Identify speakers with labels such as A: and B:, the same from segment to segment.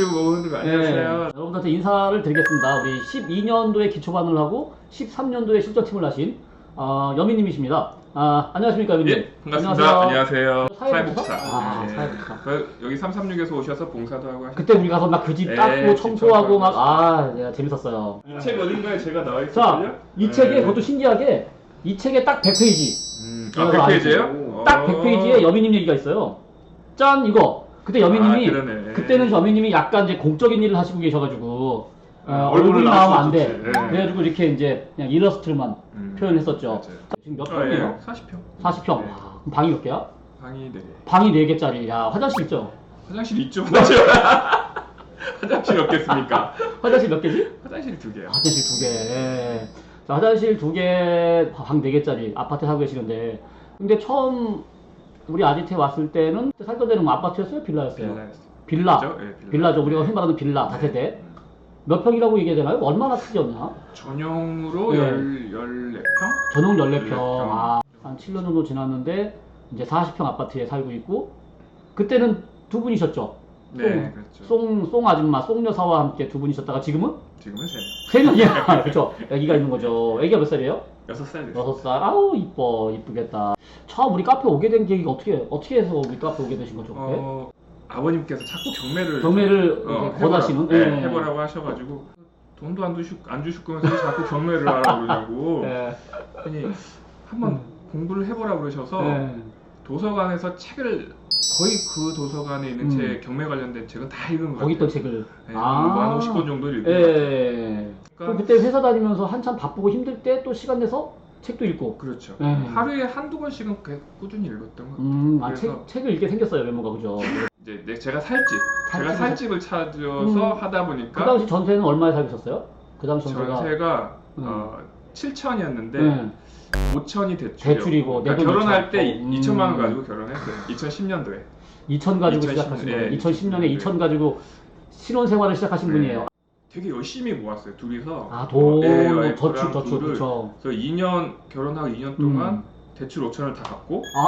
A: 들고 먹는 거 안녕하세요.
B: 네, 여러분들한테 인사를 드리겠습니다. 우리 12년도에 기초반을 하고 13년도에 실전팀을 하신 어, 여민님이십니다. 아, 안녕하십니까, 여민님?
A: 예, 반갑습니다. 안녕하세요.
B: 사회복지사?
A: 사회복지사.
B: 아,
A: 네.
B: 사회복지사.
A: 그 여기 336에서 오셔서 봉사도 하고 하시죠.
B: 그때 우리 가서 막 그집
A: 네,
B: 닦고
A: 집
B: 청소하고 막, 아, 내가 재밌었어요.
A: 책 어딘가에 제가 나와
B: 자,
A: 있거든요.
B: 이 책에, 그것도 신기하게, 이 책에 딱 100페이지.
A: 음, 아, 100페이지예요?
B: 아니고, 딱 100페이지에 여민님 얘기가 있어요. 짠, 이거. 그때 여민님이,
A: 아, 그러네.
B: 그때는 여민님이 약간 이제 공적인 일을 하시고 계셔가지고, 어,
A: 아,
B: 얼굴
A: 얼굴을
B: 나오면
A: 안수
B: 돼.
A: 네.
B: 그래가지고 이렇게 이제 그냥 일러스트로만
A: 음,
B: 표현했었죠.
A: 맞아요.
B: 지금 몇
A: 아,
B: 평이에요?
A: 예, 40평.
B: 40평.
A: 네.
B: 와, 그럼 방이 몇 개야?
A: 방이 네.
B: 방이 4개짜리. 야, 화장실 있죠?
A: 화장실 있죠? 화장실. 화장실 없겠습니까?
B: 화장실 몇 개지?
A: 화장실 두 개요.
B: 화장실 두 개. 자, 화장실 두 개, 방 4개짜리 아파트 살고 계시는데. 근데 처음 우리 아지트에 왔을 때는 살던 데는 뭐 아파트였어요? 빌라였어요?
A: 빌라였어요.
B: 빌라.
A: 그죠? 예, 빌라.
B: 빌라죠. 우리가 흔히 말하는 빌라, 다세대. 몇 평이라고 얘기해야 되나요? 얼마나 크기였나?
A: 전용으로
B: 예.
A: 열 14평?
B: 전용 14평.
A: 14평.
B: 아, 한 7년 정도 지났는데, 이제 40평 아파트에 살고 있고, 그때는 두 분이셨죠?
A: 네, 그렇죠.
B: 송, 송 아줌마, 송 여사와 함께 두 분이셨다가 지금은?
A: 지금은 세 명.
B: 세 명이야. 그쵸. 애기가 있는 거죠. 애기가 몇 살이에요?
A: 여섯 살 됐어요.
B: 여섯 살. 아우, 이뻐. 이쁘겠다. 처음 우리 카페 오게 된 계기가 어떻게, 어떻게 해서 우리 카페 오게 되신 거죠? 그때?
A: 어, 아버님께서 자꾸 경매를
B: 경매를
A: 어,
B: 권하시는?
A: 해보라고,
B: 예.
A: 네, 해보라고 하셔가지고 돈도 안 주실 안 주실 거면서 자꾸 경매를 그러냐고
B: 예.
A: 아니 한번
B: 음.
A: 공부를 해보라고 그러셔서
B: 예.
A: 도서관에서 책을 거의 그 도서관에 있는
B: 음.
A: 책 경매 관련된 책은 다 읽은 것
B: 거기 있던. 책을.
A: 네, 한 50권 정도 읽은 것 같아요.
B: 예. 그럼
A: 그러니까
B: 그때 회사 다니면서 한참 바쁘고 힘들 때 또 시간 내서 책도 읽고.
A: 그렇죠.
B: 네.
A: 하루에 한두 권씩은 꽤 꾸준히 읽었던 것 같아요.
B: 음, 아, 책, 책을 읽게 생겼어요, 외모가. 그죠?
A: 이제 내- 제가 살집, 제가
B: 살집을-
A: 찾아서
B: 음.
A: 하다
B: 그
A: 보니까
B: 당시 전세는 얼마에 살고 있었어요? 그 당시 전세가.
A: 전세가
B: 음.
A: 어, 7천이었는데
B: 네.
A: 5천이 대출이요.
B: 대출이고,
A: 그러니까
B: 내돈
A: 결혼할
B: 2천.
A: 때
B: 음.
A: 2천만 원 가지고 결혼했어요. 2010년도에.
B: 2000 가지고
A: 2010
B: 시작하신 거예요.
A: 예,
B: 2010년에
A: 네.
B: 2000 가지고 신혼 생활을 시작하신
A: 네.
B: 분이에요.
A: 되게 열심히 모았어요. 둘이서.
B: 아, 돈,
A: 예,
B: 뭐
A: 와이프랑
B: 저축, 저축,
A: 둘을.
B: 그쵸.
A: 그래서 2년 결혼하고 2년 동안
B: 음.
A: 대출 5천을 다 갚고
B: 아,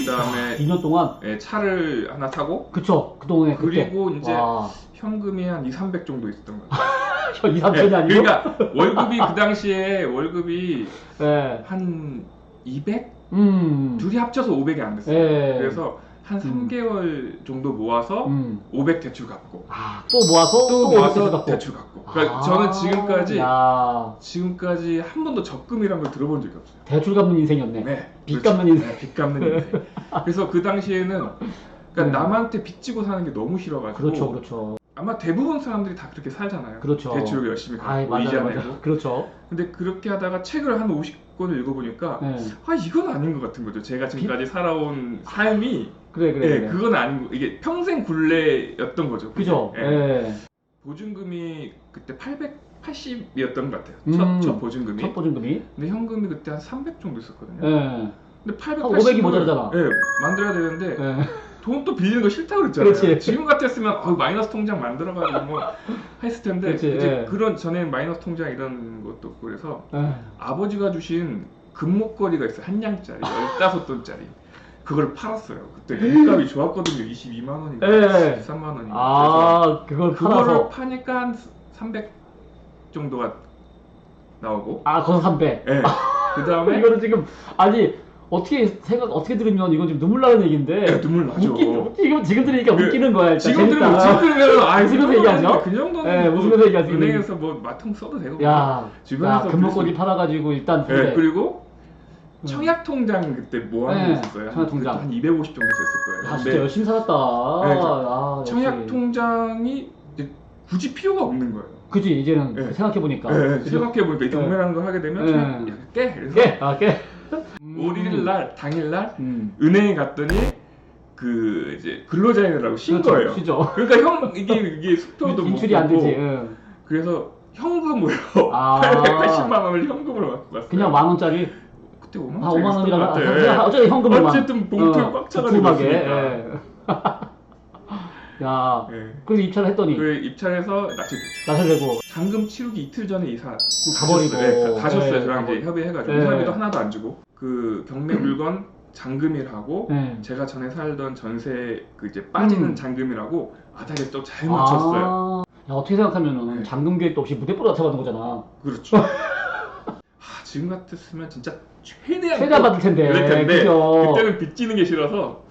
A: 그다음에
B: 2년 동안?
A: 예, 차를 하나 사고
B: 그쵸. 그동안에 그때.
A: 그리고 이제
B: 와,
A: 현금이 한 2, 300 정도 있었던 것 같아요.
B: 2, 3천이
A: 예,
B: 아니고?
A: 그러니까 월급이 그 당시에 월급이
B: 예.
A: 한 200?
B: 음.
A: 둘이 합쳐서 500이 안 됐어요.
B: 예.
A: 그래서 한
B: 음.
A: 3개월 정도 모아서
B: 음.
A: 500 대출 갚고
B: 아, 또 모아서
A: 또
B: 또
A: 모아서
B: 갖고.
A: 대출 갚고. 그러니까
B: 아,
A: 저는 지금까지
B: 야,
A: 지금까지 한 번도 적금이란 걸 들어본 적이 없어요.
B: 대출 갚는 인생이었네.
A: 네,
B: 빚
A: 그렇죠.
B: 갚는 인생.
A: 네, 빚 갚는 인생. 그래서 그 당시에는 그러니까
B: 네.
A: 남한테 빚 지고 사는 게 너무 싫어가지고
B: 그렇죠, 그렇죠.
A: 아마 대부분 사람들이 다 그렇게 살잖아요.
B: 그렇죠.
A: 대출을 열심히 갚고 이자
B: 맞아요,
A: 내고.
B: 그렇죠.
A: 근데 그렇게 하다가 책을 한 50권을 읽어보니까
B: 예.
A: 아 이건 아닌 것 같은 거죠. 제가 지금까지 살아온 삶이
B: 그래, 그래.
A: 예,
B: 그래.
A: 그건 아닌 거 이게 평생 굴레였던 거죠.
B: 그죠?
A: 예.
B: 예.
A: 보증금이 그때 880이었던 것 같아요.
B: 음,
A: 첫, 첫 보증금이.
B: 첫 보증금이.
A: 근데 현금이 그때 한 300 정도 있었거든요.
B: 예.
A: 근데 880을
B: 한 500이 모자라잖아.
A: 예, 만들어야 되는데
B: 예.
A: 돈 또 빌리는 거 싫다고 그랬잖아요.
B: 그렇지.
A: 지금 같았으면 어, 마이너스 통장 만들어가지고 뭐 했을 텐데
B: 그렇지,
A: 이제
B: 예.
A: 그런 전에 마이너스 통장 이런 것도 없고 그래서
B: 예.
A: 아버지가 주신 금목걸이가 있어요. 한 양짜리, 15돈짜리. 그걸 팔았어요. 그때 금값이 좋았거든요. 22만 원인가
B: 예.
A: 13만 원인가.
B: 아, 그걸 팔아서.
A: 파니까 한 300 정도가 나오고.
B: 아, 거기서 300.
A: 예. 그 다음에
B: 이거는 지금, 아니, 어떻게 생각, 어떻게 들으면 이건 지금 눈물 나는 얘기인데.
A: 눈물 나죠.
B: 웃기, 지금, 지금 들으니까
A: 그,
B: 웃기는 거야. 일단.
A: 지금 들으면. 지금 들으면 아
B: 웃으면서 얘기하죠?
A: 그 정도는
B: 예,
A: 뭐
B: 웃으면서 얘기하지.
A: 은행에서 뭐 마통 써도 되고.
B: 야,
A: 주변에서
B: 야 금목걸이 팔아가지고 일단
A: 예,
B: 근데
A: 그리고
B: 음.
A: 청약 통장 그때 모아놓은
B: 네,
A: 게 있었어요.
B: 청약 통장.
A: 한 250 정도 됐을 거예요.
B: 아 진짜
A: 근데
B: 열심히 살았다.
A: 네,
B: 아.
A: 청약 통장이 굳이 필요가 없는 거예요.
B: 그지 이제는
A: 네.
B: 생각해 보니까.
A: 예, 생각해 보니까 이 경매라는 걸 하게 되면
B: 네.
A: 청약 이렇게 깨. 그래서
B: 깨, 아 깨.
A: 5일 날 당일
B: 음.
A: 날 은행에 갔더니 그 이제 근로자인이라고 신
B: 그렇죠,
A: 거예요.
B: 시죠.
A: 그러니까 형 이게 이게 수표도 못
B: 인출이 안 되지. 응.
A: 그래서 현금으로
B: 아.
A: 880만 원을 현금으로 갖고 갔어요.
B: 그냥 만 원짜리
A: 그때 5만
B: 한
A: 원짜리
B: 5만 원이라
A: 있었던 것 같아.
B: 그냥 어차피 현금으로만. 어,
A: 어쨌든 봉투에 꽉 차가지고
B: 두툼하게. 야,
A: 예.
B: 그래서 입찰을 했더니
A: 그 입찰해서 납치됐죠.
B: 나설되고
A: 잔금 치르기 이틀 전에 이사
B: 가버리고.
A: 가셨어요. 네, 가- 가셨어요.
B: 예,
A: 저랑 이제 협의해가지고
B: 예.
A: 이사비도 하나도 안 주고 그 경매 물건 장금이라고
B: 네.
A: 제가 전에 살던 전세 그 이제 빠지는
B: 음.
A: 장금이라고 아다리에 또 잘 맞췄어요.
B: 아, 야, 어떻게 생각하면은
A: 네.
B: 장금 계획도 없이 무대뽀로 잡아놓은 거잖아.
A: 그렇죠. 아, 지금 같았으면 진짜 최대한
B: 최대한 받을 텐데.
A: 그럴 텐데
B: 그죠?
A: 그때는 빚지는 게 싫어서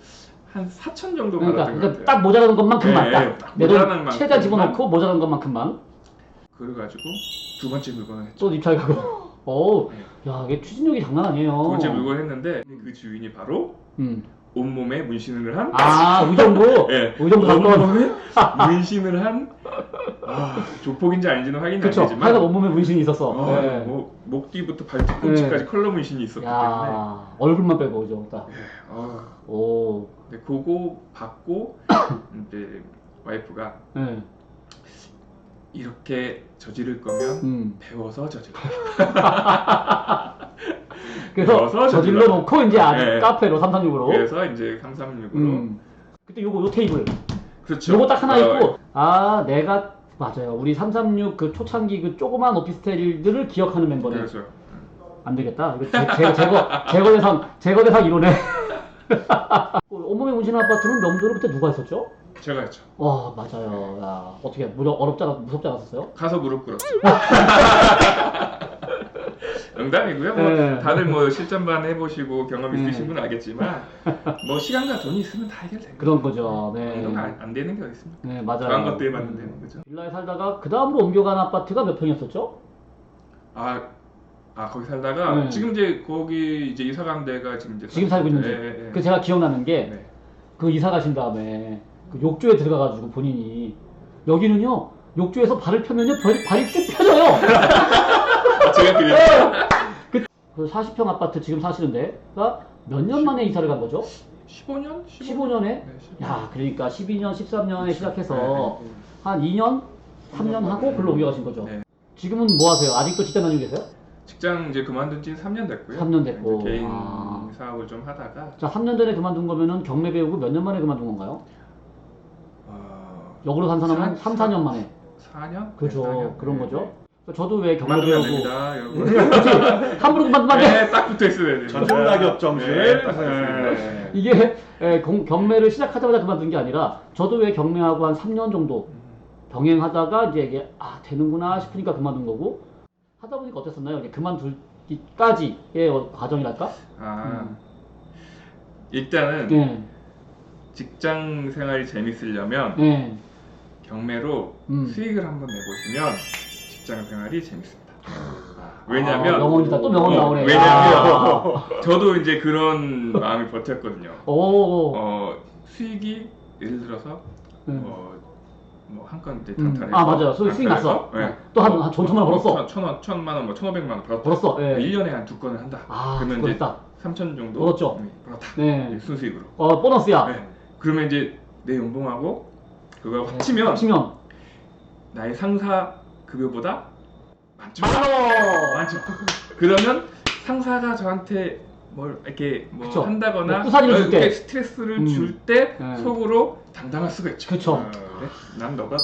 A: 한 4천 정도
B: 그러니까,
A: 받았던
B: 그러니까. 딱 모자라는 것만큼만
A: 네,
B: 딱. 딱내
A: 모자라는
B: 돈
A: 만큼만.
B: 최대한 집어넣고 모자라는 것만큼만
A: 그래가지고 두 번째 물건을 했죠.
B: 또 입찰 가고. 오,
A: 네.
B: 야, 이게 추진력이 장난 아니에요.
A: 두 번째 물건 했는데 그 주인이 바로
B: 음.
A: 온몸에 문신을 한
B: 아, 의정부.
A: 예,
B: 의정부 갖고 온.
A: 온몸에 문신을 한 아, 조폭인지 아닌지는 확인이
B: 그쵸.
A: 안
B: 하여간
A: 되지만
B: 온몸에 문신이 있었어.
A: 어,
B: 네.
A: 뭐, 목 뒤부터 발 뒤꿈치까지
B: 네.
A: 컬러 문신이 있었기 때문에
B: 야, 얼굴만 빼고, 그죠? 딱.
A: 예, 어,
B: 오,
A: 근데 그거 받고 이제 와이프가
B: 네.
A: 이렇게 저지를 거면
B: 음.
A: 배워서 저지르
B: 그래서 저질러. 놓고 이제 아직
A: 네.
B: 카페로 336으로.
A: 그래서 이제 336으로
B: 음. 그때 요거 요 테이블.
A: 그렇죠
B: 요거 딱 하나
A: 어,
B: 있고 아 내가 맞아요. 우리 336 그 초창기 그 조그만 오피스텔들을 기억하는 멤버네.
A: 그래서
B: 안 되겠다. 이거 제, 제, 제거 제거 대상 제거 대상 이로네. 온몸에 문신 아파트는 명도를 그때 누가 했었죠?
A: 제가 했죠
B: 와 맞아요. 야 어떻게 무려 어렵지 않았 무섭지 않았었어요?
A: 가서 무릎 꿇었죠 농담이고요 뭐
B: 네.
A: 다들 뭐 실전반 해보시고 경험
B: 네.
A: 있으신 분은 알겠지만 뭐 시간과 돈이 있으면 다 해결됩니다
B: 그런 거죠. 네.
A: 운동 안, 안 되는 게 어디 있습니까
B: 네 맞아요.
A: 저한 것도 해봤는데
B: 음.
A: 되는 거죠
B: 빌라에 살다가 그 다음으로 옮겨간 아파트가 몇 평이었었죠?
A: 아, 아 거기 살다가
B: 네.
A: 지금 이제 거기 이제 이사 간 데가 지금 이제
B: 지금 살고 있는 집.
A: 예, 예, 예.
B: 그 제가 기억나는 게
A: 네.
B: 그 이사 가신 다음에 그 욕조에 들어가가지고 본인이 여기는요 욕조에서 발을 펴면요 발이, 발이 쭉 펴져요.
A: 그랬죠
B: 그 40평 아파트 지금 사시는 데가 몇 년 만에 이사를 간 거죠?
A: 15년?
B: 15년에?
A: 네, 15년.
B: 야 그러니까 12년, 13년에
A: 그렇죠.
B: 시작해서
A: 네, 네.
B: 한 2년, 3년 하고 글로 옮겨가신 거죠.
A: 네.
B: 지금은 뭐 하세요? 아직도 직장 다니고 계세요?
A: 직장 이제 그만둔 지 3년 됐고요.
B: 3년 됐고.
A: 개인
B: 아.
A: 사업을 좀 하다가
B: 자 3년 전에 그만둔 거면은 경매 배우고 몇 년 만에 그만둔 건가요?
A: 어,
B: 역으로 산 사람은
A: 사-
B: 3, 4년 만에.
A: 4년?
B: 그죠.
A: 네, 4년.
B: 그런
A: 네,
B: 거죠.
A: 네.
B: 저도
A: 왜안
B: 배우고
A: 됩니다, 여러분.
B: 함부로 안 돼.
A: 네, 딱 붙어 있어야 돼요.
C: 전통 낙엽 정신.
A: 네,
C: 네.
B: 이게 에, 공- 경매를 시작하자마자 그만둔 게 아니라 저도 왜 경매하고 한 3년 정도 병행하다가 이제 이게 아 되는구나 싶으니까 그만둔 거고 하다 보니까 어땠었나요? 이게 그만둘기까지의 어, 과정이랄까?
A: 아,
B: 음.
A: 일단은
B: 네,
A: 직장 생활이 재밌으려면
B: 네.
A: 경매로
B: 음.
A: 수익을 한번 내보시면 직장 생활이 재밌습니다.
B: 아,
A: 왜냐면
B: 명언이다 또 명언
A: 어,
B: 나오네.
A: 왜냐면
B: 아.
A: 저도 이제 그런 마음이 버텼거든요.
B: 오,
A: 어, 수익이 예를 들어서
B: 네.
A: 어, 뭐한 건 이제
B: 음. 아, 맞아요. 수익- 수익 났어.
A: 네.
B: 또 한- 한 천만 원 벌었어.
A: 천, 원, 천만 원, 뭐 천오백만 원 벌었다.
B: 벌었어. 예.
A: 1년에 한 두 건을 한다.
B: 아,
A: 그러면 이제
B: 그렇다.
A: 3천 정도
B: 벌었죠.
A: 음, 벌었다.
B: 네.
A: 순수익으로.
B: 어, 보너스야.
A: 네. 그러면 이제 내 연봉하고 그거 합치면
B: 합치면
A: 나의 상사 급여보다 많죠. 많죠. 그러면 상사가 저한테 뭘 이렇게 뭐
B: 그쵸.
A: 한다거나
B: 뭐 꾸사리를 줄 때.
A: 이렇게 스트레스를
B: 음.
A: 줄 때
B: 네.
A: 속으로 당당할 수가 있죠.
B: 그쵸.
A: 어, 그래? 난 너보다 더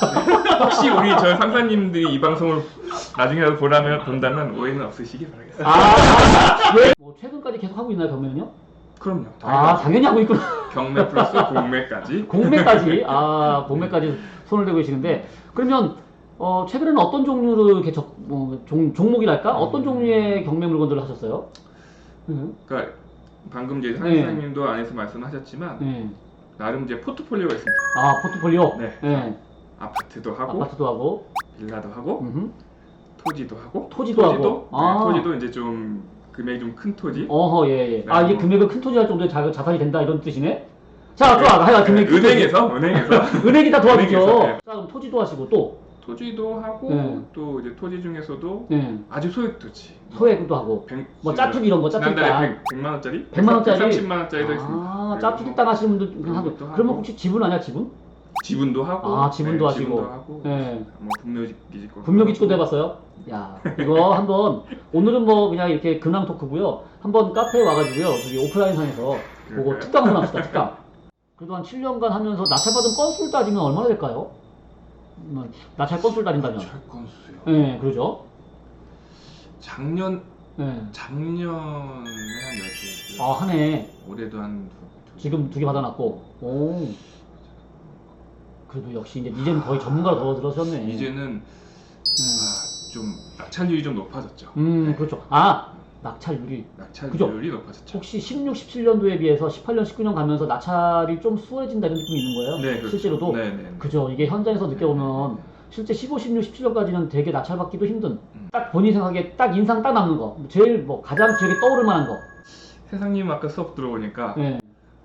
A: 벌어. 네. 혹시 우리 저 상사님들이 이 방송을 나중에라도 보라면 본다면 오해는 없으시기 바라겠습니다.
B: 아, 왜? 뭐 최근까지 계속 하고 있나요, 경매는요?
A: 그럼요.
B: 아,
A: 당연하죠.
B: 당연히 하고 있구나.
A: 경매 플러스 공매까지.
B: 공매까지 아 공매까지 손을 대고 계시는데 그러면 어 최근에는 어떤 종류로 이렇게 적, 뭐, 종, 종목이랄까 어떤
A: 음.
B: 종류의 경매 물건들을 하셨어요? 음,
A: 그러니까 방금 이제
B: 네.
A: 상사님도 안에서 말씀하셨지만
B: 네.
A: 나름 이제 포트폴리오가 있습니다.
B: 아 포트폴리오.
A: 네.
B: 네.
A: 아파트도 하고
B: 아파트도 하고
A: 빌라도 하고
B: 음흠.
A: 토지도 하고
B: 토지도 하고.
A: 네,
B: 아.
A: 토지도 이제 좀 금액이 좀 큰 토지
B: 어허 예 예. 아
A: 네.
B: 이게 금액을 큰 토지할 정도의 자, 자산이 된다 이런 뜻이네. 자 좋아. 하여간 금액 큰 토지.
A: 은행에서 은행에서
B: 은행이 다 도와주죠.
A: 은행에서, 네.
B: 자 그럼 토지도 하시고 또
A: 토지도 하고
B: 네.
A: 또 이제 토지 중에서도
B: 네.
A: 아주 소액 토지
B: 소액도 하고
A: 백-
B: 뭐 짜투리 이런 거 짜투리
A: 지난달에
B: 땅.
A: 100, 만 원짜리
B: 100만 원짜리?
A: 30만 원짜리도 있습니다.
B: 아,
A: 그리고
B: 짜투리 뭐땅 하시는 분들
A: 그런
B: 하고
A: 것도
B: 그러면
A: 하고.
B: 혹시 지분 아니야 지분?
A: 지분도 하고
B: 아, 지분도
A: 네,
B: 하시고.
A: 지분도 하고
B: 네.
A: 뭐 분묘기지권
B: 분묘기축도 해봤어요? 야, 이거 한번, 오늘은 뭐 그냥 이렇게 근황 토크고요 한번 카페에 와가지고요. 저기 오프라인 상에서 보고
A: 그럴까요?
B: 특강 한번 합시다, 특강. 그래도 한 7년간 하면서 낙찰받은 건수를 따지면 얼마나 될까요? 음, 낙찰 건수를 따진다면.
A: 철권수요.
B: 예, 네, 그러죠.
A: 작년
B: 네.
A: 작년에 한 10개.
B: 아, 한 해.
A: 올해도 한 두, 두
B: 지금 두 개 받아놨고. 오. 그래도 역시 이제 이제는 거의 전문가로 더 들어섰네.
A: 이제는
B: 네.
A: 아, 좀 낙찰률이 좀 높아졌죠.
B: 음,
A: 네.
B: 그렇죠. 아, 낙찰률이.
A: 낙찰률이 높아졌죠.
B: 혹시 16, 17년도에 비해서 18년, 19년 가면서 낙찰이 좀 수월해진다 이런 느낌이 있는 거예요?
A: 네, 그렇죠.
B: 실제로도?
A: 네, 네.
B: 그죠. 이게 현장에서 느껴보면 실제 15, 16, 17년까지는 되게 낙찰받기도 힘든
A: 음.
B: 딱 본인 생각에 딱 인상 딱 남는 거 제일 뭐 가장 기억에 떠오를 만한 거
A: 세상님 아까 수업 들어보니까
B: 예.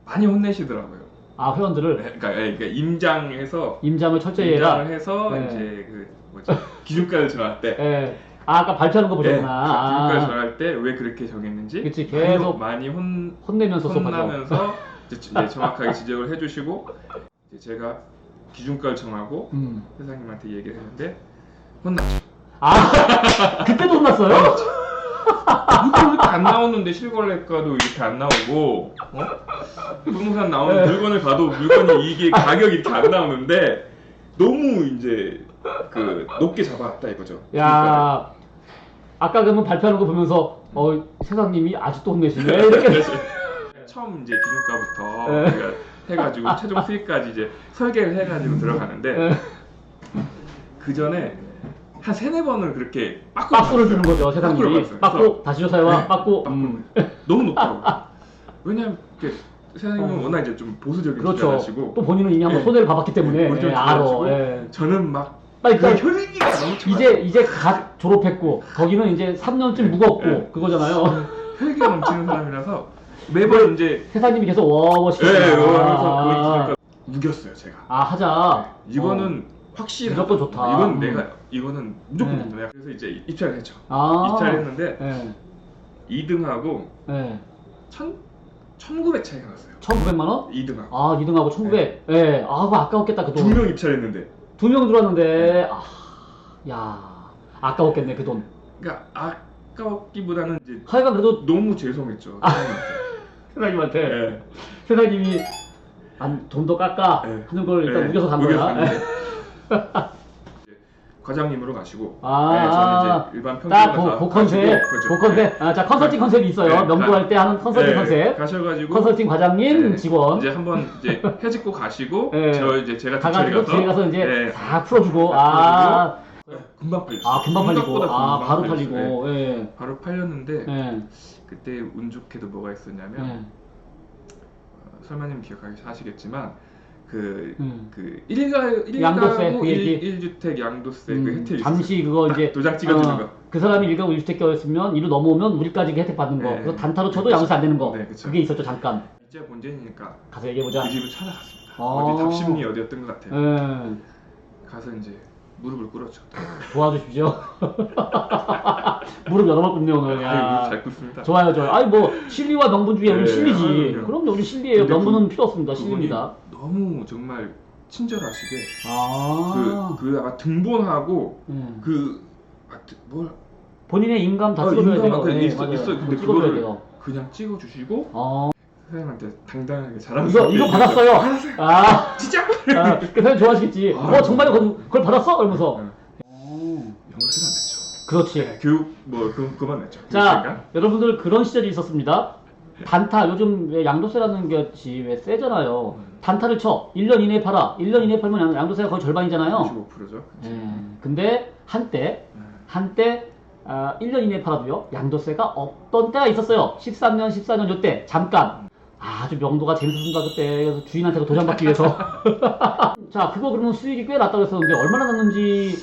A: 많이 혼내시더라고요.
B: 아 회원들을
A: 네, 그러니까, 예, 그러니까 임장해서
B: 임장을 철저히 해라
A: 임장을 해서
B: 네.
A: 이제 그 뭐지 기준가를 정할 때
B: 예. 아, 아까 발표하는 거
A: 네,
B: 보셨구나
A: 기준가를
B: 아,
A: 정할 때 왜 그렇게 정했는지
B: 그치, 계속
A: 혼- 많이 혼
B: 혼내면서
A: 혼나면서 네, 정확하게 지적을 해주시고 제가 기준가를 정하고
B: 음.
A: 회장님한테 얘기를 했는데 혼났죠.
B: 아 그때도 혼났어요?
A: 이거 이렇게 안 나오는데 실거래가도 이렇게 안 나오고 어? 부동산 나오는
B: 네.
A: 물건을 봐도 물건이 이게 가격이 이렇게 안 나오는데 너무 이제 그 높게 잡아왔다 이거죠.
B: 야 아까 그러면 발표하는 거 보면서 어 세상님이 아직도 혼내시네 이렇게
A: 처음 이제 기준가부터
B: 네.
A: 우리가 해가지고 최종 수익까지 이제 설계를 해가지고 들어가는데
B: 예.
A: 그 전에 한 세네 번을 그렇게 빠꾸
B: 빠꾸를 주는 거죠 세상님이. 빠꾸 다시 조사해와
A: 네.
B: 빠꾸. 음.
A: 너무 높다고. 왜냐면 세상님은
B: 어.
A: 워낙 이제 좀 보수적인
B: 그렇죠
A: 주장하시고
B: 또 본인은 이미 한번
A: 예.
B: 손해를 봐봤기 때문에
A: 예,
B: 예, 알아 예.
A: 저는 막
B: 빨리
A: 그
B: 빨리
A: 혈기가 넘쳐
B: 이제 이제 갓 졸업했고 거기는 이제 3년쯤 묵었고
A: 네.
B: 그거잖아요.
A: 혈기가 넘치는 사람이라서 매번 이제
B: 세상님이 계속 워워시죠.
A: 예, 그러면서 그걸 기준가 우겼어요 제가.
B: 아 하자.
A: 이거는 확실히
B: 무조건 좋다.
A: 이건
B: 음.
A: 내가 이거는 무조건
B: 네.
A: 된다. 그래서 이제 입찰을 했죠.
B: 아.
A: 입찰을 했는데
B: 예.
A: 2등하고
B: 예.
A: 천1900 차이가 났어요.
B: 1,900만 원?
A: 2등하고
B: 아 2등하고 1,900. 예. 아 그거 아까웠겠다 그 돈.
A: 두 명 입찰했는데
B: 두 명 들어왔는데 아, 야 아까웠겠네 그 돈.
A: 그러니까 아까웠기보다는 이제
B: 하여간 그래도
A: 너무 죄송했죠.
B: 아. 세상님한테
A: 예.
B: 세상님이 안 돈 더 깎아
A: 네.
B: 하는 걸 일단
A: 예,
B: 우겨서 간
A: 우겨서
B: 거야.
A: 이제 과장님으로 가시고
B: 아,
A: 네, 저는 이제 일반
B: 딱
A: 평균에서
B: 그 컨셉,
A: 그렇죠.
B: 그 컨셉. 아, 자 컨설팅 컨셉이 있어요.
A: 네,
B: 명부할
A: 가-
B: 때 하는 컨설팅
A: 네,
B: 컨셉.
A: 가셔가지고
B: 컨설팅 과장님,
A: 네,
B: 직원.
A: 이제 한번 이제 해직고 가시고
B: 네.
A: 저 이제 제가
B: 가가지고 뒤에 가서 이제
A: 네,
B: 다 풀어주고,
A: 다
B: 아,
A: 네, 금방 팔렸어요.
B: 아 금방 팔리고,
A: 생각보다
B: 아
A: 금방
B: 바로
A: 팔렸어요. 네,
B: 팔리고, 예,
A: 바로 팔렸는데
B: 예,
A: 그때 운 좋게도 뭐가 있었냐면
B: 예,
A: 어, 설마님 기억하시겠지만 그
B: 음.
A: 그 일가
B: 양도세,
A: 일가구
B: 그 얘기.
A: 일, 1주택 양도세 그
B: 음,
A: 혜택이
B: 잠시 그거 이제
A: 도장 찍어주는
B: 어,
A: 거.
B: 그 사람이 일가구 1주택자였으면 이로 넘어오면 우리까지 혜택 받는 거.
A: 네.
B: 그래서 단타로 쳐도 양도세 안 되는 거.
A: 네, 그쵸.
B: 그게 있었죠 잠깐.
A: 진짜 본전이니까
B: 가서 얘기해 보자.
A: 그 집을 찾아갔습니다.
B: 아.
A: 어디 답심리 어디였던 것 같아요.
B: 예,
A: 가서 이제 무릎을 꿇었죠.
B: 도와주십시오. 무릎 여러 번 꿇네요 오늘. 야.
A: 잘 꿇습니다.
B: 좋아요, 좋아요. 아니 뭐 실리와 명분 중에 우리
A: 네,
B: 실리지.
A: 아유, 그럼요.
B: 그럼요, 우리 실리예요.
A: 근데
B: 명분은
A: 그-
B: 필요 없습니다. 실리입니다.
A: 너무 정말 친절하시게
B: 아,
A: 그, 그 아마 등본하고
B: 예.
A: 그 아, 뭘
B: 본인의 인감 다
A: 어,
B: 찍어줘야 돼요.
A: 그
B: 네,
A: 있어-. 있어요. 근데
B: 찍어줘야
A: 그거를
B: 돼요.
A: 그냥 찍어주시고
B: 어,
A: 선생님한테 당당하게
B: 이거
A: 자랑스럽게
B: 이거
A: 얘기했어요.
B: 받았어요.
A: 받았어요.
B: 아,
A: 진짜?
B: 아, 그 사람 좋아하시겠지.
A: 아,
B: 어, 정말 그걸, 그걸 받았어? 이러면서.
A: 네.
B: 어,
A: 영어를 안 냈죠.
B: 그렇지.
A: 네, 교육 뭐 그, 그만 냈죠.
B: 자,
A: 그러니까.
B: 여러분들 그런 시절이 있었습니다. 단타, 요즘 왜 양도세라는 것이 왜 세잖아요.
A: 음.
B: 단타를 쳐. 1년 이내에 팔아. 1년 이내에 팔면 양- 양도세가 거의 절반이잖아요.
A: 25%죠.
B: 예. 근데 한때 한때 아, 1년 이내에 팔아도요 양도세가 없던 때가 있었어요 13년 14년 요때 잠깐 아주 명도가 재밌었습니다 그때 그래서 주인한테 도장 받기 위해서 자 그거 그러면 수익이 꽤 났다고 했었는데 얼마나 났는지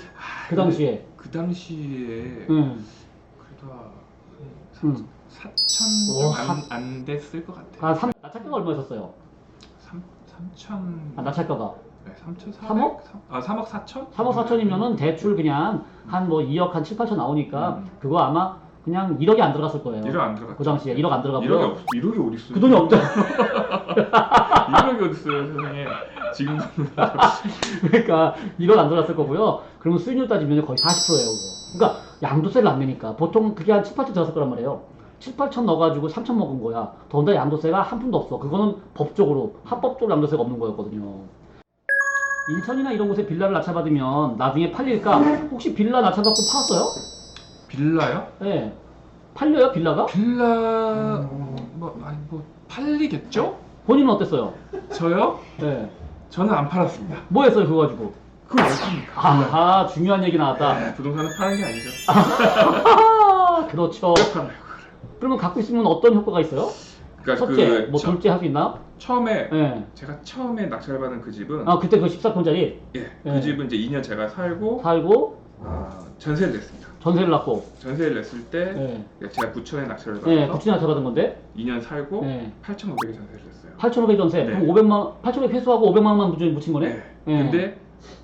B: 그 당시에
A: 그 당시에
B: 음.
A: 그래도
B: 음.
A: 한
B: 오,
A: 4천 안 됐을 것 같아요.
B: 아, 삼, 나찰가가 얼마였었어요?
A: 3 3천
B: 아, 나찰가가
A: 네, 3천
B: 3억?
A: 아 3억 4천?
B: 3억 4천이면은 대출 그냥 한 뭐 2억 한 7, 8천 나오니까
A: 음.
B: 그거 아마 그냥 1억이 안 들어갔을 거예요
A: 1억 안 들어갔죠.
B: 그 당시에 1억 안
A: 1억이
B: 들어가고요
A: 없 1억이 어디 있어요?
B: 그 돈이 없죠
A: 1억이 어디 있어요, 세상에. 지금
B: 그러니까 1억 안 들어갔을 거고요. 그러면 수익률 따지면 거의 40%예요, 그거. 그러니까 양도세를 안 내니까 보통 그게 한 7, 8천 들어갔을 거란 말이에요. 7, 8천 넣어가지고 3천 먹은 거야. 더군다나 양도세가 한 푼도 없어. 그거는 법적으로 합법적으로 양도세가 없는 거였거든요. 인천이나 이런 곳에 빌라를 낙찰받으면 나중에 팔릴까? 혹시 빌라 낙찰받고 팔았어요?
A: 빌라요?
B: 네. 팔려요 빌라가?
A: 빌라 뭐 아니 뭐 팔리겠죠?
B: 본인은 어땠어요?
A: 저요?
B: 네.
A: 저는 안 팔았습니다.
B: 뭐 했어요 그거 가지고?
A: 그걸 왜 팝니까?
B: 아하 중요한 얘기 나왔다.
A: 네, 부동산은 파는 게 아니죠.
B: 아 그렇죠.
A: 왜?
B: 그러면 갖고 있으면 어떤 효과가 있어요?
A: 그러니까
B: 첫째,
A: 그
B: 뭐
A: 처,
B: 둘째 할 수 있나?
A: 처음에
B: 네.
A: 제가 처음에 낙찰 받은 그 집은
B: 아 그때 그 14평짜리
A: 예, 그
B: 네.
A: 집은 이제 2년 제가 살고
B: 살고
A: 아, 전세를 냈습니다.
B: 전세를 났고.
A: 전세를 냈을 때
B: 네.
A: 제가 9천에 낙찰을 받아서
B: 네, 구친이 낙찰 받은 건데
A: 2년 살고
B: 네.
A: 8,500에 전세를 냈어요.
B: 8,500 전세.
A: 네.
B: 그럼 500만 8,500 회수하고 500만 원만 묻힌 거네.
A: 네.
B: 네.
A: 근데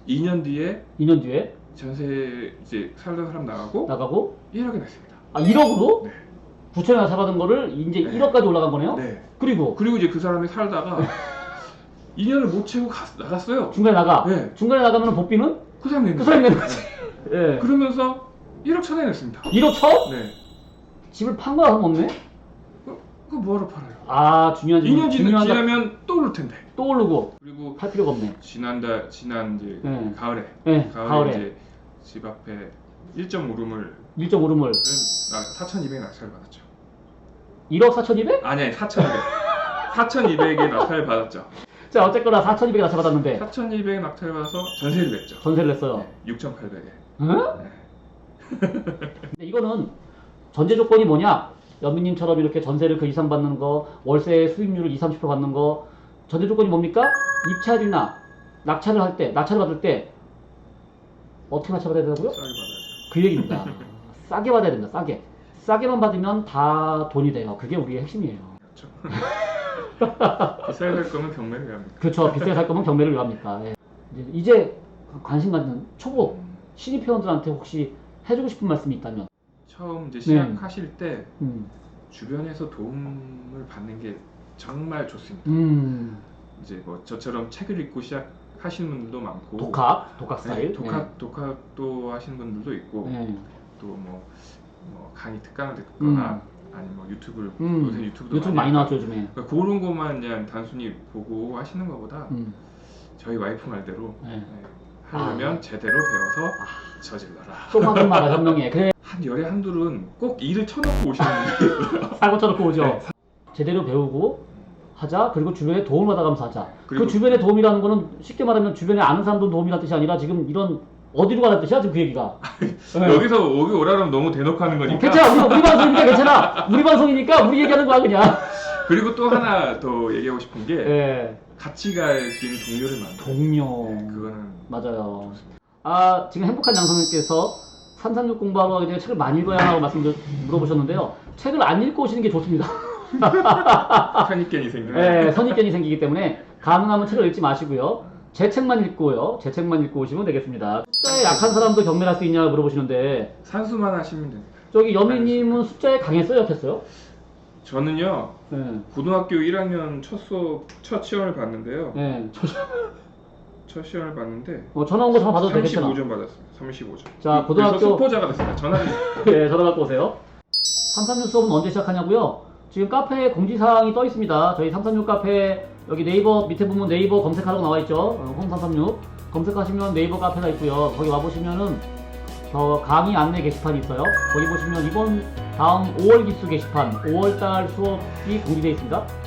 A: 2년 뒤에
B: 2년 뒤에
A: 전세 이제 살던 사람 나가고
B: 나가고
A: 1억에 냈습니다.
B: 아 1억으로
A: 네.
B: 9천에 낙찰 받은 거를 이제
A: 네.
B: 1억까지 올라간 거네요.
A: 네.
B: 그리고
A: 그리고 이제 그 사람이 살다가 2년을 못 채우고 가- 나갔어요.
B: 중간에 나가.
A: 네.
B: 중간에 나가면 복비는
A: 그 사람 내는
B: 그 사람이 내는 거지. 예.
A: 그러면서 1억 천에 냈습니다.
B: 1억 쳐?
A: 네.
B: 집을 판 거야 없네.
A: 그거 뭐하러 팔아요?
B: 아 중요한 점.
A: 2년 지,
B: 중요한 점
A: 지나면 또 오를 텐데.
B: 또 오르고
A: 그리고
B: 팔 필요가 없네.
A: 지난달 지난 이제
B: 네.
A: 가을에
B: 네,
A: 가을에,
B: 가을에
A: 이제 집 앞에 1.5룸을
B: 1.5룸을
A: 4,200에 낙찰을 받았죠.
B: 1억 4,200?
A: 아니 아니 4,200. 4,200에 낙찰을 받았죠.
B: 자 어쨌거나 4,200에 낙찰 받았는데
A: 4,200에 낙찰을 받아서 전세를 냈죠.
B: 전세를 냈어요.
A: 네, 6,800에.
B: 응?
A: 네.
B: 근데 이거는 전제 조건이 뭐냐? 연민님처럼 이렇게 전세를 그 이상 받는 거, 월세 수익률을 20, 30% 받는 거, 전제 조건이 뭡니까? 입찰이나 낙찰을 할 때, 낙찰을 받을 때 어떻게 낙찰 받아야 되고요?
A: 싸게 받아야죠.
B: 그 얘기입니다. 싸게 받아야 된다. 싸게. 싸게만 받으면 다 돈이 돼요. 그게 우리의 핵심이에요.
A: 그렇죠. 비싸게 살 거면 경매를 합니다.
B: 그렇죠. 비싸게 살 거면 경매를 왜 합니까? 예. 이제- 이제 관심 갖는 초보
A: 음,
B: 신입 회원들한테 혹시 해주고 싶은 말씀이 있다면?
A: 처음 이제
B: 네.
A: 시작하실 때
B: 음,
A: 주변에서 도움을 받는 게 정말 좋습니다.
B: 음,
A: 이제 뭐 저처럼 책을 읽고 시작하시는 분들도 많고
B: 독학, 독학
A: 네,
B: 스타일.
A: 독학 독학도 하시는 분들도 있고
B: 네. 네.
A: 또뭐 뭐 강의 특강을 듣거나 아니면 뭐 유튜브를
B: 음,
A: 요새 유튜브도
B: 유튜브 많이 나왔죠 요즘에.
A: 그러니까 그런 것만 그냥 단순히 보고 하시는 것보다
B: 음,
A: 저희 와이프 말대로
B: 네.
A: 네, 하려면 제대로 배워서 저질러라.
B: 또 하긴 말아 현명해. 그래
A: 한 열에 한둘은 꼭 일을 쳐놓고 오시는 있어요.
B: 사고 쳐놓고 오죠.
A: 네.
B: 제대로 배우고 하자. 그리고 주변에 도움을 받아가면서 하자.
A: 그리고-
B: 그 주변에 도움이라는 거는 쉽게 말하면 주변에 아는 사람도 도움이라는 뜻이 아니라 지금 이런 어디로 가라는 뜻이야 지금 그 얘기가. 네.
A: 여기서 여기 오라면 너무 대놓고 하는 거니까.
B: 괜찮아. 우리, 우리 방송이니까 괜찮아. 우리 방송이니까 우리 얘기하는 거야 그냥.
A: 그리고 또 하나 더 얘기하고 싶은 게
B: 예.
A: 같이 갈 수 있는 동료를 만나.
B: 동료.
A: 네, 그거는
B: 맞아요. 아, 지금 행복한 양성님께서 336 공부하러 가기 전에 책을 많이 읽어야 하고 말씀 좀 물어보셨는데요. 책을 안 읽고 오시는 게 좋습니다.
A: 선입견이 생기는.
B: 네, 선입견이 생기기 때문에 가능하면 책을 읽지 마시고요. 제 책만 읽고요. 제 책만 읽고 오시면 되겠습니다. 숫자에 약한 사람도 경매를 할수 있냐 물어보시는데
A: 산수만 하시면 됩니다.
B: 저기 여미님은 숫자에 강했어요? 약했어요?
A: 저는요
B: 네.
A: 고등학교 1학년 첫 수업 첫 시험을 봤는데요.
B: 네. 저,
A: 첫 시험을 봤는데
B: 어, 전화 온 거 전화 받아도 되겠잖아.
A: 35점 받았습니다. 35점.
B: 자, 고등학교-
A: 그래서 수포자가 됐습니다. 전화
B: 네, 전화 받고 오세요. 336 수업은 언제 시작하냐고요? 지금 카페에 공지사항이 떠 있습니다. 저희 336 카페 여기 네이버 밑에 보면 네이버 검색하라고 나와 있죠. 어, 홈336 검색하시면 네이버 카페가 있고요. 거기 와 보시면은 저 강의 안내 게시판이 있어요. 거기 보시면 이번 다음 5월 기수 게시판, 5월달 수업이 공지되어 있습니다.